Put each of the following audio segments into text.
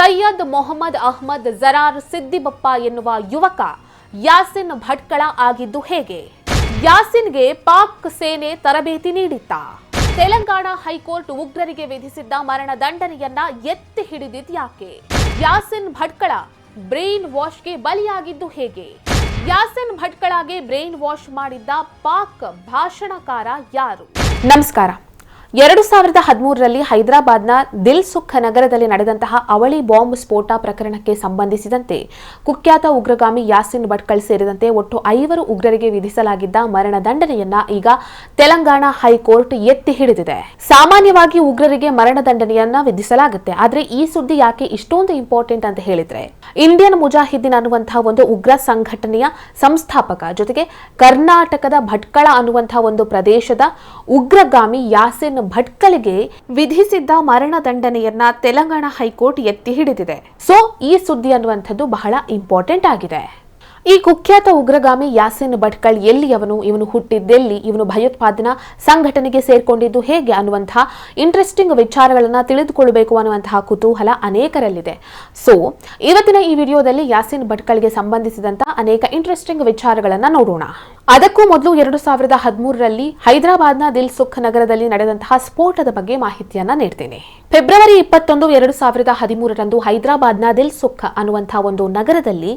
ಸೈಯದ್ ಮೊಹಮ್ಮದ್ ಅಹ್ಮದ್ ಜರಾರ್ ಸಿದ್ದಿಬಪ್ಪ ಎನ್ನುವ ಯುವಕ ಯಾಸಿನ್ ಭಟ್ಕಳ ಆಗಿದ್ದು ಹೇಗೆ? ಯಾಸಿನ್ಗೆ ಪಾಕ್ ಸೇನೆ ತರಬೇತಿ ನೀಡಿತ್ತಾ? ತೆಲಂಗಾಣ ಹೈಕೋರ್ಟ್ ಉಗ್ರರಿಗೆ ವಿಧಿಸಿದ್ದ ಮರಣ ದಂಡನೆಯನ್ನ ಎತ್ತಿ ಹಿಡಿದಿದ್ಯಾಕೆ ಯಾಸಿನ್ ಭಟ್ಕಳ ಬ್ರೈನ್ ವಾಶ್ಗೆ ಬಲಿಯಾಗಿದ್ದು ಹೇಗೆ? ಯಾಸಿನ್ ಭಟ್ಕಳಗೆ ಬ್ರೈನ್ ವಾಶ್ ಮಾಡಿದ್ದ ಪಾಕ್ ಭಾಷಣಕಾರ ಯಾರು? ನಮಸ್ಕಾರ. ಎರಡು ಸಾವಿರದ ಹದಿಮೂರರಲ್ಲಿ ಹೈದರಾಬಾದ್ನ ದಿಲ್ ಸುಖ್ ನಗರದಲ್ಲಿ ನಡೆದಂತಹ ಅವಳಿ ಬಾಂಬ್ ಸ್ಫೋಟ ಪ್ರಕರಣಕ್ಕೆ ಸಂಬಂಧಿಸಿದಂತೆ ಕುಖ್ಯಾತ ಉಗ್ರಗಾಮಿ ಯಾಸಿನ್ ಭಟ್ಕಳ್ ಸೇರಿದಂತೆ ಒಟ್ಟು ಐವರು ಉಗ್ರರಿಗೆ ವಿಧಿಸಲಾಗಿದ್ದ ಮರಣದಂಡನೆಯನ್ನ ಈಗ ತೆಲಂಗಾಣ ಹೈಕೋರ್ಟ್ ಎತ್ತಿ ಹಿಡಿದಿದೆ. ಸಾಮಾನ್ಯವಾಗಿ ಉಗ್ರರಿಗೆ ಮರಣದಂಡನೆಯನ್ನ ವಿಧಿಸಲಾಗುತ್ತೆ, ಆದ್ರೆ ಈ ಸುದ್ದಿ ಯಾಕೆ ಇಷ್ಟೊಂದು ಇಂಪಾರ್ಟೆಂಟ್ ಅಂತ ಹೇಳಿದ್ರೆ, ಇಂಡಿಯನ್ ಮುಜಾಹಿದ್ದೀನ್ ಅನ್ನುವಂತಹ ಒಂದು ಉಗ್ರ ಸಂಘಟನೆಯ ಸಂಸ್ಥಾಪಕ ಜೊತೆಗೆ ಕರ್ನಾಟಕದ ಭಟ್ಕಳ ಅನ್ನುವಂತಹ ಒಂದು ಪ್ರದೇಶದ ಉಗ್ರಗಾಮಿ ಯಾಸಿನ್ ಭಟ್ಕಳಿಗೆ ವಿಧಿಸಿದ್ದ ಮರಣದಂಡನೆಯನ್ನ ತೆಲಂಗಾಣ ಹೈಕೋರ್ಟ್ ಎತ್ತಿ ಹಿಡಿದಿದೆ. ಸೊ ಈ ಸುದ್ದಿ ಅನ್ನುವಂಥದ್ದು ಬಹಳ ಇಂಪಾರ್ಟೆಂಟ್ ಆಗಿದೆ. ಈ ಕುಖ್ಯಾತ ಉಗ್ರಗಾಮಿ ಯಾಸಿನ್ ಭಟ್ಕಳ್ ಎಲ್ಲಿಯವನು, ಇವನು ಹುಟ್ಟಿದ್ದೆಲ್ಲಿ, ಇವನು ಭಯೋತ್ಪಾದನಾ ಸಂಘಟನೆಗೆ ಸೇರ್ಕೊಂಡಿದ್ದು ಹೇಗೆ ಅನ್ನುವಂತಹ ಇಂಟ್ರೆಸ್ಟಿಂಗ್ ವಿಚಾರಗಳನ್ನ ತಿಳಿದುಕೊಳ್ಳಬೇಕು ಅನ್ನುವಂತಹ ಕುತೂಹಲ ಅನೇಕರಲ್ಲಿದೆ. ಸೊ ಇವತ್ತಿನ ಈ ವಿಡಿಯೋದಲ್ಲಿ ಯಾಸಿನ್ ಭಟ್ಕಳ್ಗೆ ಸಂಬಂಧಿಸಿದಂತ ಅನೇಕ ಇಂಟ್ರೆಸ್ಟಿಂಗ್ ವಿಚಾರಗಳನ್ನ ನೋಡೋಣ. ಅದಕ್ಕೂ ಮೊದಲು ಎರಡು ಸಾವಿರದ ಹದಿಮೂರರಲ್ಲಿ ಹೈದರಾಬಾದ್ನ ದಿಲ್ ಸುಖ್ ನಗರದಲ್ಲಿ ನಡೆದಂತಹ ಸ್ಫೋಟದ ಬಗ್ಗೆ ಮಾಹಿತಿಯನ್ನ ನೀಡ್ತೇನೆ. ಫೆಬ್ರವರಿ ಇಪ್ಪತ್ತೊಂದು, ಎರಡು ಸಾವಿರದ ಹದಿಮೂರರಂದು ಹೈದರಾಬಾದ್ನ ದಿಲ್ ಸುಖ್ ಅನ್ನುವಂತಹ ಒಂದು ನಗರದಲ್ಲಿ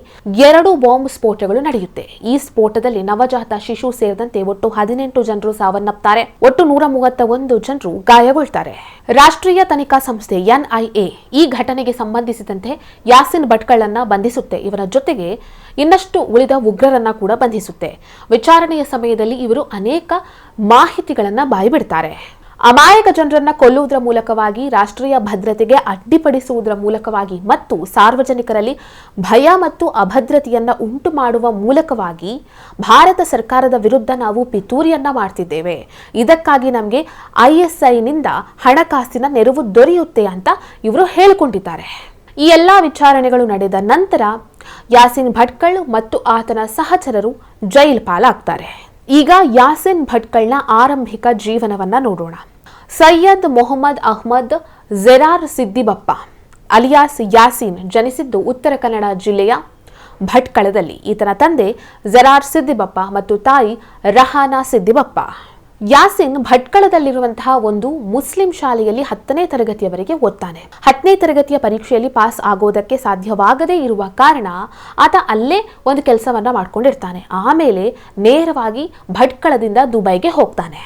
ಎರಡು ಬಾಂಬ್ ಸ್ಫೋಟಗಳು ನಡೆಯುತ್ತೆ. ಈ ಸ್ಫೋಟದಲ್ಲಿ ನವಜಾತ ಶಿಶು ಸೇರಿದಂತೆ ಒಟ್ಟು ಹದಿನೆಂಟು ಜನರು ಸಾವನ್ನಪ್ತಾರೆ. ಒಟ್ಟು ನೂರ ಮೂವತ್ತ ಒಂದು ಜನರು ಗಾಯಗೊಳ್ತಾರೆ. ರಾಷ್ಟ್ರೀಯ ತನಿಖಾ ಸಂಸ್ಥೆ ಎನ್ಐಎ ಈ ಘಟನೆಗೆ ಸಂಬಂಧಿಸಿದಂತೆ ಯಾಸಿನ್ ಭಟ್ಕಳನ್ನ ಬಂಧಿಸುತ್ತೆ. ಇವರ ಜೊತೆಗೆ ಇನ್ನಷ್ಟು ಉಳಿದ ಉಗ್ರರನ್ನ ಕೂಡ ಬಂಧಿಸುತ್ತೆ. ವಿಚಾರಣೆಯ ಸಮಯದಲ್ಲಿ ಇವರು ಅನೇಕ ಮಾಹಿತಿಗಳನ್ನ ಬಾಯ್ಬಿಡ್ತಾರೆ. ಅಮಾಯಕ ಜನರನ್ನ ಕೊಲ್ಲುವುದರ ಮೂಲಕವಾಗಿ, ರಾಷ್ಟ್ರೀಯ ಭದ್ರತೆಗೆ ಅಡ್ಡಿಪಡಿಸುವುದರ ಮೂಲಕವಾಗಿ ಮತ್ತು ಸಾರ್ವಜನಿಕರಲ್ಲಿ ಭಯ ಮತ್ತು ಅಭದ್ರತೆಯನ್ನ ಉಂಟು ಮಾಡುವ ಮೂಲಕವಾಗಿ ಭಾರತ ಸರ್ಕಾರದ ವಿರುದ್ಧ ನಾವು ಪಿತೂರಿಯನ್ನ ಮಾಡ್ತಿದ್ದೇವೆ. ಇದಕ್ಕಾಗಿ ನಮಗೆ ಐಎಸ್ಐನಿಂದ ಹಣಕಾಸಿನ ನೆರವು ದೊರೆಯುತ್ತೆ ಅಂತ ಇವರು ಹೇಳಿಕೊಂಡಿದ್ದಾರೆ. ಈ ಎಲ್ಲ ವಿಚಾರಣೆಗಳು ನಡೆದ ನಂತರ ಯಾಸಿನ್ ಭಟ್ಕಳ್ ಮತ್ತು ಆತನ ಸಹಚರರು ಜೈಲ್ ಪಾಲಾಗ್ತಾರೆ ಈಗ ಯಾಸಿನ್ ಭಟ್ಕಳ್ನ ಆರಂಭಿಕ ಜೀವನವನ್ನ ನೋಡೋಣ. ಸೈಯದ್ ಮೊಹಮ್ಮದ್ ಅಹ್ಮದ್ ಜೆರಾರ್ ಸಿದ್ದಿಬಪ್ಪ, ಅಲಿಯಾಸ್ ಯಾಸೀನ್ ಜನಿಸಿದ್ದು ಉತ್ತರ ಕನ್ನಡ ಜಿಲ್ಲೆಯ ಭಟ್ಕಳದಲ್ಲಿ. ಈತನ ತಂದೆ ಜೆರಾರ್ ಸಿದ್ದಿಬಪ್ಪ ಮತ್ತು ತಾಯಿ ರಹಾನಾ ಸಿದ್ದಿಬಪ್ಪ. ಯಾಸಿನ್ ಭಟ್ಕಳದಲ್ಲಿರುವಂತಹ ಒಂದು ಮುಸ್ಲಿಂ ಶಾಲೆಯಲ್ಲಿ ಹತ್ತನೇ ತರಗತಿಯವರೆಗೆ ಓದ್ತಾನೆ. ಹತ್ತನೇ ತರಗತಿಯ ಪರೀಕ್ಷೆಯಲ್ಲಿ ಪಾಸ್ ಆಗೋದಕ್ಕೆ ಸಾಧ್ಯವಾಗದೇ ಇರುವ ಕಾರಣ ಆತ ಅಲ್ಲೇ ಒಂದು ಕೆಲಸವನ್ನ ಮಾಡ್ಕೊಂಡಿರ್ತಾನೆ. ಆಮೇಲೆ ನೇರವಾಗಿ ಭಟ್ಕಳದಿಂದ ದುಬೈಗೆ ಹೋಗ್ತಾನೆ.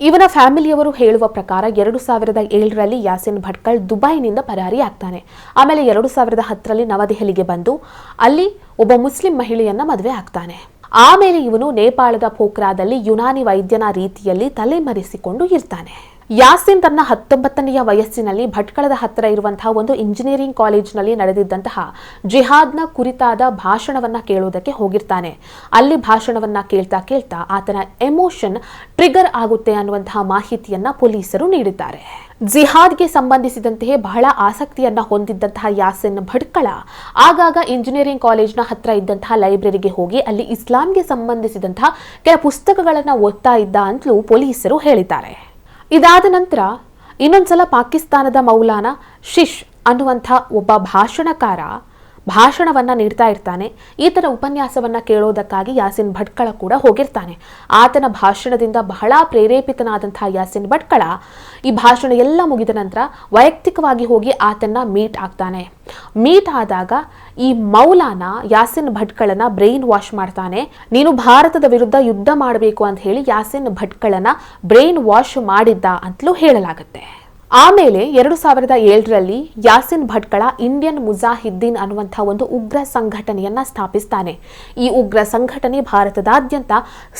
ಇವನ ಫ್ಯಾಮಿಲಿಯವರು ಹೇಳುವ ಪ್ರಕಾರ ಎರಡು ಸಾವಿರದ ಏಳರಲ್ಲಿ ಯಾಸಿನ್ ಭಟ್ಕಳ್ ದುಬೈನಿಂದ ಪರಾರಿಯಾಗ್ತಾನೆ. ಆಮೇಲೆ ಎರಡು ಸಾವಿರದ ಹತ್ತರಲ್ಲಿ ನವದೆಹಲಿಗೆ ಬಂದು ಅಲ್ಲಿ ಒಬ್ಬ ಮುಸ್ಲಿಂ ಮಹಿಳೆಯನ್ನ ಮದುವೆ ಆಗ್ತಾನೆ. ಆಮೇಲೆ ಇವನು ನೇಪಾಳದ ಪೋಖ್ರಾದಲ್ಲಿ ಯುನಾನಿ ವೈದ್ಯನ ರೀತಿಯಲ್ಲಿ ತಲೆಮರೆಸಿಕೊಂಡು ಇರ್ತಾನೆ. ಯಾಸಿನ್ ತನ್ನ ಹತ್ತೊಂಬತ್ತನೆಯ ವಯಸ್ಸಿನಲ್ಲಿ ಭಟ್ಕಳದ ಹತ್ತಿರ ಇರುವಂತಹ ಒಂದು ಇಂಜಿನಿಯರಿಂಗ್ ಕಾಲೇಜಿನಲ್ಲಿ ನಡೆದಿದ್ದಂತಹ ಜಿಹಾದ್ನ ಕುರಿತಾದ ಭಾಷಣವನ್ನ ಕೇಳುವುದಕ್ಕೆ ಹೋಗಿರ್ತಾನೆ. ಅಲ್ಲಿ ಭಾಷಣವನ್ನ ಕೇಳ್ತಾ ಕೇಳ್ತಾ ಆತನ ಎಮೋಷನ್ ಟ್ರಿಗರ್ ಆಗುತ್ತೆ ಅನ್ನುವಂತಹ ಮಾಹಿತಿಯನ್ನ ಪೊಲೀಸರು ನೀಡಿದ್ದಾರೆ. ಜಿಹಾದ್ಗೆ ಸಂಬಂಧಿಸಿದಂತೆಯೇ ಬಹಳ ಆಸಕ್ತಿಯನ್ನ ಹೊಂದಿದ್ದಂತಹ ಯಾಸಿನ್ ಭಟ್ಕಳ ಆಗಾಗ ಇಂಜಿನಿಯರಿಂಗ್ ಕಾಲೇಜ್ನ ಹತ್ರ ಇದ್ದಂತಹ ಲೈಬ್ರರಿಗೆ ಹೋಗಿ ಅಲ್ಲಿ ಇಸ್ಲಾಂಗೆ ಸಂಬಂಧಿಸಿದಂತಹ ಕೆಲ ಪುಸ್ತಕಗಳನ್ನು ಓದ್ತಾ ಇದ್ದ ಅಂತಲೂ ಪೊಲೀಸರು ಹೇಳಿದ್ದಾರೆ. ಇದಾದ ನಂತರ ಇನ್ನೊಂದ್ಸಲ ಪಾಕಿಸ್ತಾನದ ಮೌಲಾನ ಶಿಶ್ ಅನ್ನುವಂಥ ಒಬ್ಬ ಭಾಷಣಕಾರ ಭಾಷಣವನ್ನ ನೀಡ್ತಾ ಇರ್ತಾನೆ. ಈತನ ಉಪನ್ಯಾಸವನ್ನ ಕೇಳೋದಕ್ಕಾಗಿ ಯಾಸಿನ್ ಭಟ್ಕಳ ಕೂಡ ಹೋಗಿರ್ತಾನೆ. ಆತನ ಭಾಷಣದಿಂದ ಬಹಳ ಪ್ರೇರೇಪಿತನಾದಂತಹ ಯಾಸಿನ್ ಭಟ್ಕಳ ಈ ಭಾಷಣ ಎಲ್ಲ ಮುಗಿದ ನಂತರ ವೈಯಕ್ತಿಕವಾಗಿ ಹೋಗಿ ಆತನ್ನ ಮೀಟ್ ಆಗ್ತಾನೆ. ಮೀಟ್ ಆದಾಗ ಈ ಮೌಲಾನ ಯಾಸಿನ್ ಭಟ್ಕಳನ್ನ ಬ್ರೈನ್ ವಾಶ್ ಮಾಡ್ತಾನೆ. ನೀನು ಭಾರತದ ವಿರುದ್ಧ ಯುದ್ಧ ಮಾಡಬೇಕು ಅಂತ ಹೇಳಿ ಯಾಸಿನ್ ಭಟ್ಕಳನ್ನ ಬ್ರೈನ್ ವಾಶ್ ಮಾಡಿದ್ದ ಅಂತಲೂ ಹೇಳಲಾಗುತ್ತೆ. ಆಮೇಲೆ ಎರಡು ಸಾವಿರದ ಏಳರಲ್ಲಿ ಯಾಸಿನ್ ಭಟ್ಕಳ ಇಂಡಿಯನ್ ಮುಜಾಹಿದ್ದೀನ್ ಅನ್ನುವಂಥ ಒಂದು ಉಗ್ರ ಸಂಘಟನೆಯನ್ನ ಸ್ಥಾಪಿಸ್ತಾನೆ. ಈ ಉಗ್ರ ಸಂಘಟನೆ ಭಾರತದಾದ್ಯಂತ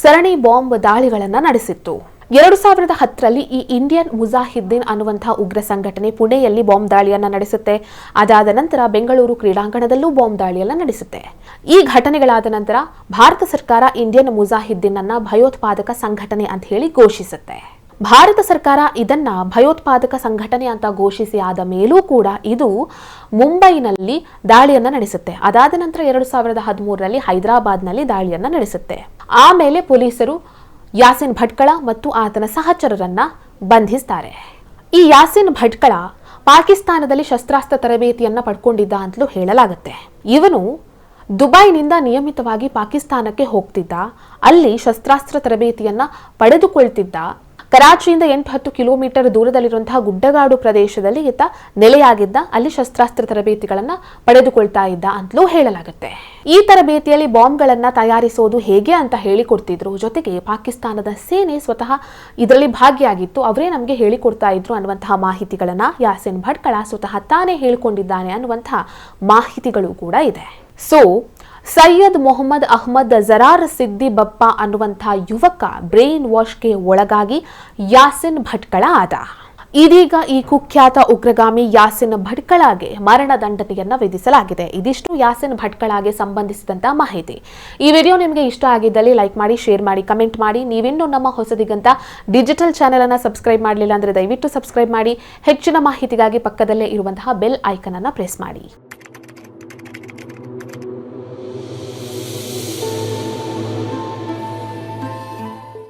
ಸರಣಿ ಬಾಂಬ್ ದಾಳಿಗಳನ್ನು ನಡೆಸಿತ್ತು. ಎರಡು ಸಾವಿರದ ಹತ್ತರಲ್ಲಿ ಈ ಇಂಡಿಯನ್ ಮುಜಾಹಿದ್ದೀನ್ ಅನ್ನುವಂತಹ ಉಗ್ರ ಸಂಘಟನೆ ಪುಣೆಯಲ್ಲಿ ಬಾಂಬ್ ದಾಳಿಯನ್ನ ನಡೆಸುತ್ತೆ. ಅದಾದ ನಂತರ ಬೆಂಗಳೂರು ಕ್ರೀಡಾಂಗಣದಲ್ಲೂ ಬಾಂಬ್ ದಾಳಿಯನ್ನ ನಡೆಸುತ್ತೆ. ಈ ಘಟನೆಗಳಾದ ನಂತರ ಭಾರತ ಸರ್ಕಾರ ಇಂಡಿಯನ್ ಮುಜಾಹಿದ್ದೀನ್ ಅನ್ನ ಭಯೋತ್ಪಾದಕ ಸಂಘಟನೆ ಅಂತ ಹೇಳಿ ಘೋಷಿಸುತ್ತೆ. ಭಾರತ ಸರ್ಕಾರ ಇದನ್ನ ಭಯೋತ್ಪಾದಕ ಸಂಘಟನೆ ಅಂತ ಘೋಷಿಸಿ ಆದ ಮೇಲೂ ಕೂಡ ಇದು ಮುಂಬೈನಲ್ಲಿ ದಾಳಿಯನ್ನ ನಡೆಸುತ್ತೆ. ಅದಾದ ನಂತರ ಎರಡು ಸಾವಿರದ ಹದಿಮೂರರಲ್ಲಿ ಹೈದರಾಬಾದ್ನಲ್ಲಿ ದಾಳಿಯನ್ನ ನಡೆಸುತ್ತೆ. ಆಮೇಲೆ ಪೊಲೀಸರು ಯಾಸಿನ್ ಭಟ್ಕಳ ಮತ್ತು ಆತನ ಸಹಚರರನ್ನ ಬಂಧಿಸ್ತಾರೆ. ಈ ಯಾಸಿನ್ ಭಟ್ಕಳ ಪಾಕಿಸ್ತಾನದಲ್ಲಿ ಶಸ್ತ್ರಾಸ್ತ್ರ ತರಬೇತಿಯನ್ನ ಪಡ್ಕೊಂಡಿದ್ದ ಅಂತಲೂ ಹೇಳಲಾಗುತ್ತೆ. ಇವನು ದುಬೈನಿಂದ ನಿಯಮಿತವಾಗಿ ಪಾಕಿಸ್ತಾನಕ್ಕೆ ಹೋಗ್ತಿದ್ದ. ಅಲ್ಲಿ ಶಸ್ತ್ರಾಸ್ತ್ರ ತರಬೇತಿಯನ್ನ ಪಡೆದುಕೊಳ್ತಿದ್ದ ಕರಾಚಿಯಿಂದ ಎಂಟು ಹತ್ತು ಕಿಲೋಮೀಟರ್ ದೂರದಲ್ಲಿರುವಂತಹ ಗುಡ್ಡಗಾಡು ಪ್ರದೇಶದಲ್ಲಿ ಈತ ನೆಲೆಯಾಗಿದ್ದ. ಅಲ್ಲಿ ಶಸ್ತ್ರಾಸ್ತ್ರ ತರಬೇತಿಗಳನ್ನ ಪಡೆದುಕೊಳ್ತಾ ಇದ್ದ ಅಂತಲೂ ಹೇಳಲಾಗುತ್ತೆ. ಈ ತರಬೇತಿಯಲ್ಲಿ ಬಾಂಬ್ಗಳನ್ನ ತಯಾರಿಸೋದು ಹೇಗೆ ಅಂತ ಹೇಳಿಕೊಡ್ತಿದ್ರು. ಜೊತೆಗೆ ಪಾಕಿಸ್ತಾನದ ಸೇನೆ ಸ್ವತಃ ಇದರಲ್ಲಿ ಭಾಗಿಯಾಗಿತ್ತು. ಅವರೇ ನಮಗೆ ಹೇಳಿಕೊಡ್ತಾ ಇದ್ರು ಅನ್ನುವಂತಹ ಮಾಹಿತಿಗಳನ್ನ ಯಾಸಿನ್ ಭಟ್ಕಳ ಸ್ವತಃ ತಾನೇ ಹೇಳಿಕೊಂಡಿದ್ದಾನೆ ಅನ್ನುವಂತಹ ಮಾಹಿತಿಗಳು ಕೂಡ ಇದೆ. ಸೊ ಸೈಯದ್ ಮೊಹಮ್ಮದ್ ಅಹ್ಮದ್ ಜರಾರ್ ಸಿದ್ದಿ ಬಪ್ಪ ಅನ್ನುವಂಥ ಯುವಕ ಬ್ರೈನ್ ವಾಶ್ಗೆ ಒಳಗಾಗಿ ಯಾಸಿನ್ ಭಟ್ಕಳ ಆದ. ಇದೀಗ ಈ ಕುಖ್ಯಾತ ಉಗ್ರಗಾಮಿ ಯಾಸಿನ್ ಭಟ್ಕಳಗೆ ಮರಣ ದಂಡನೆಯನ್ನ ವಿಧಿಸಲಾಗಿದೆ. ಇದಿಷ್ಟು ಯಾಸಿನ್ ಭಟ್ಕಳಗೆ ಸಂಬಂಧಿಸಿದಂತ ಮಾಹಿತಿ. ಈ ವಿಡಿಯೋ ನಿಮಗೆ ಇಷ್ಟ ಆಗಿದ್ದಲ್ಲಿ ಲೈಕ್ ಮಾಡಿ, ಶೇರ್ ಮಾಡಿ, ಕಮೆಂಟ್ ಮಾಡಿ. ನೀವಿನ್ನೂ ನಮ್ಮ ಹೊಸದಿಗಂತ ಡಿಜಿಟಲ್ ಚಾನೆಲ್ ಅನ್ನ ಸಬ್ಸ್ಕ್ರೈಬ್ ಮಾಡಲಿಲ್ಲ ಅಂದ್ರೆ ದಯವಿಟ್ಟು ಸಬ್ಸ್ಕ್ರೈಬ್ ಮಾಡಿ. ಹೆಚ್ಚಿನ ಮಾಹಿತಿಗಾಗಿ ಪಕ್ಕದಲ್ಲೇ ಇರುವಂತಹ ಬೆಲ್ ಐಕನ್ ಅನ್ನ ಪ್ರೆಸ್ ಮಾಡಿ.